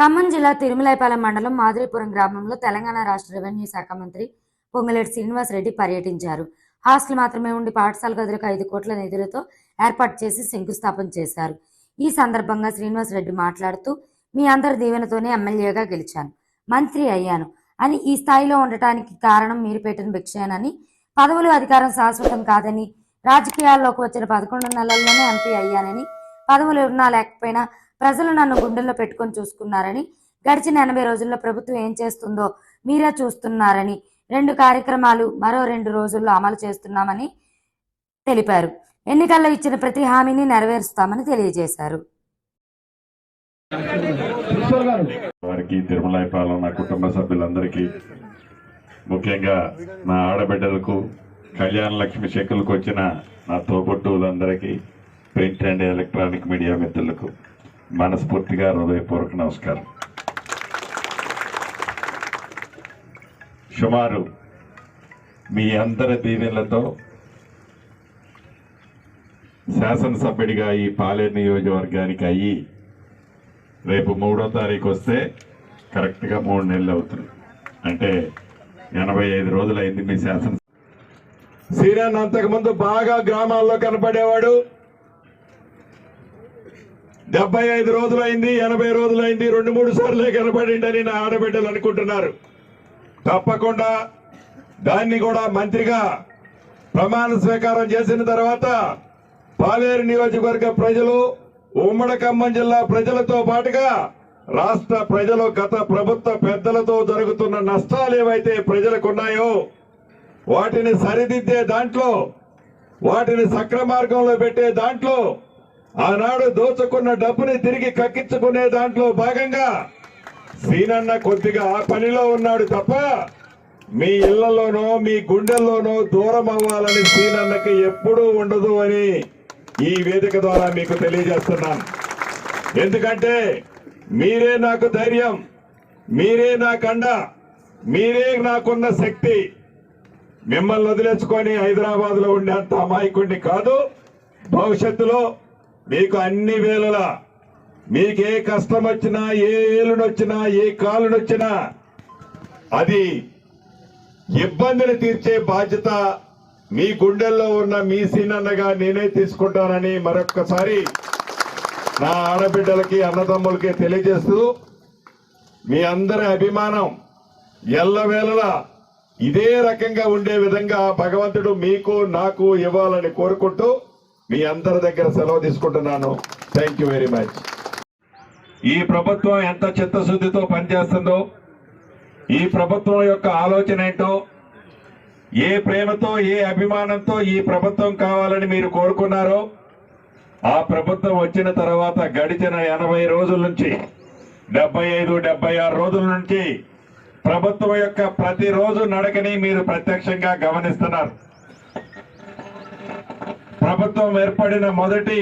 ఖమ్మం జిల్లా తిరుమలైపాలెం మండలం మాదిరిపురం గ్రామంలో తెలంగాణ రాష్ట్ర రెవెన్యూ శాఖ మంత్రి పొంగులేటి శ్రీనివాస్ రెడ్డి పర్యటించారు. హాస్టల్ మాత్రమే ఉండి పాఠశాల గదులకు ఐదు కోట్ల నిధులతో ఏర్పాటు చేసి శంకుస్థాపన చేశారు. ఈ సందర్భంగా శ్రీనివాస్ రెడ్డి మాట్లాడుతూ మీ అందరి దీవెనతోనే ఎమ్మెల్యేగా గెలిచాను. మంత్రి అయ్యాను. అని ఈ స్థాయిలో ఉండటానికి కారణం మీరు పెట్టిన భిక్షేనని పదవులు అధికారం శాశ్వతం కాదని రాజకీయాల్లోకి వచ్చిన పదకొండు నెలల్లోనే ఎంపీ అయ్యానని పదవులు ఉన్నా లేకపోయినా ప్రజలు నన్ను గుండెల్లో పెట్టుకొని చూసుకున్నారని గడిచిన ఎనభై రోజుల్లో ప్రభుత్వం ఏం చేస్తుందో మీరే చూస్తున్నారని రెండు కార్యక్రమాలు మరో రెండు రోజుల్లో అమలు చేస్తున్నామని తెలిపారు. ఎన్నికల్లో ఇచ్చిన ప్రతి హామీని నెరవేరుస్తామని తెలియజేశారు. వారికి తిరుమలాయపాలెం నా కుటుంబ సభ్యులందరికీ ముఖ్యంగా నా ఆడబిడ్డలకు కళ్యాణ లక్ష్మి చెక్కులకు వచ్చిన నా తోబుట్టువులందరికీ ప్రింట్ అండ్ ఎలక్ట్రానిక్ మీడియా మిత్రులకు మనస్ఫూర్తిగా హృదయపూర్వక నమస్కారం. సుమారు మీ అందరి దీవెనలతో శాసనసభ్యుడిగా ఈ పాలేరు నియోజకవర్గానికి అయ్యి రేపు మూడో తారీఖు వస్తే కరెక్ట్గా మూడు నెలలు అవుతుంది. అంటే ఎనభై ఐదు రోజులు అయింది మీ శాసన సీరాన్ అంతకుముందు బాగా గ్రామాల్లో కనపడేవాడు. డెబ్బై ఐదు రోజులైంది ఎనభై రోజులైంది రెండు మూడు సార్లే కనబడిందని నా ఆడబిడ్డలు అనుకుంటున్నారు. తప్పకుండా దాన్ని కూడా మంత్రిగా ప్రమాణ స్వీకారం చేసిన తర్వాత పాలేరు నియోజకవర్గ ప్రజలు ఉమ్మడి ఖమ్మం జిల్లా ప్రజలతో పాటుగా రాష్ట్ర ప్రజలు గత ప్రభుత్వ పెద్దలతో జరుగుతున్న నష్టాలు ఏవైతే ప్రజలకు ఉన్నాయో వాటిని సరిదిద్దే దాంట్లో వాటిని సక్రమార్గంలో పెట్టే దాంట్లో ఆనాడు దోచుకున్న డబ్బుని తిరిగి కక్కించుకునే దాంట్లో భాగంగా సీనన్న కొద్దిగా ఆ పనిలో ఉన్నాడు తప్ప మీ ఇళ్ళలోనో మీ గుండెల్లోనో దూరం అవ్వాలని సీనన్నకి ఎప్పుడూ ఉండదు అని ఈ వేదిక ద్వారా మీకు తెలియజేస్తున్నాను. ఎందుకంటే మీరే నాకు ధైర్యం మీరే నా కండ మీరే నాకున్న శక్తి. మిమ్మల్ని వదిలేసుకొని హైదరాబాద్లో ఉండేంత అమాయకుడిని కాదు. భవిష్యత్తులో మీకు అన్ని వేళలా మీకు ఏ కష్టం వచ్చినా ఏ ఏలునొచ్చినా ఏ కాలునొచ్చినా అది ఇబ్బందిని తీర్చే బాధ్యత మీ గుండెల్లో ఉన్న మీ సీనన్నగా నేనే తీసుకుంటానని మరొక్కసారి నా ఆడబిడ్డలకి అన్నదమ్ములకి తెలియజేస్తూ మీ అందరి అభిమానం ఎల్లవేళలా ఇదే రకంగా ఉండే విధంగా భగవంతుడు మీకు నాకు ఇవ్వాలని కోరుకుంటూ మీ అందరి దగ్గర సెలవు తీసుకుంటున్నాను. థ్యాంక్ యూ వెరీ మచ్ ఈ ప్రభుత్వం ఎంత చిత్తశుద్ధితో పనిచేస్తుందో ఈ ప్రభుత్వం యొక్క ఆలోచన ఏంటో ఏ ప్రేమతో ఏ అభిమానంతో ఈ ప్రభుత్వం కావాలని మీరు కోరుకున్నారో ఆ ప్రభుత్వం వచ్చిన తర్వాత గడిచిన ఎనభై రోజుల నుంచి డెబ్బై ఐదు డెబ్బై ఆరు రోజుల నుంచి ప్రభుత్వం యొక్క ప్రతిరోజు నడకని మీరు ప్రత్యక్షంగా గమనిస్తున్నారు. ప్రభుత్వం ఏర్పడిన మొదటి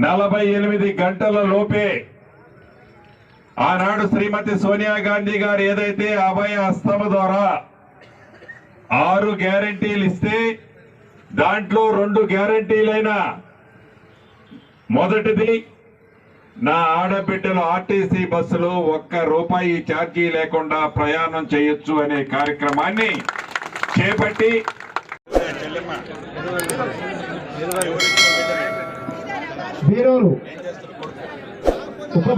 నలభై ఎనిమిది గంటల లోపే ఆనాడు శ్రీమతి సోనియా గాంధీ గారు ఏదైతే అభయ హస్తము ద్వారా ఆరు గ్యారంటీలు ఇస్తే దాంట్లో రెండు గ్యారంటీలైన మొదటిది నా ఆడబిడ్డలు ఆర్టీసీ బస్సులో ఒక్క రూపాయి ఛార్జీ లేకుండా ప్రయాణం చేయొచ్చు అనే కార్యక్రమాన్ని చేపట్టి బీరోలు. ఉప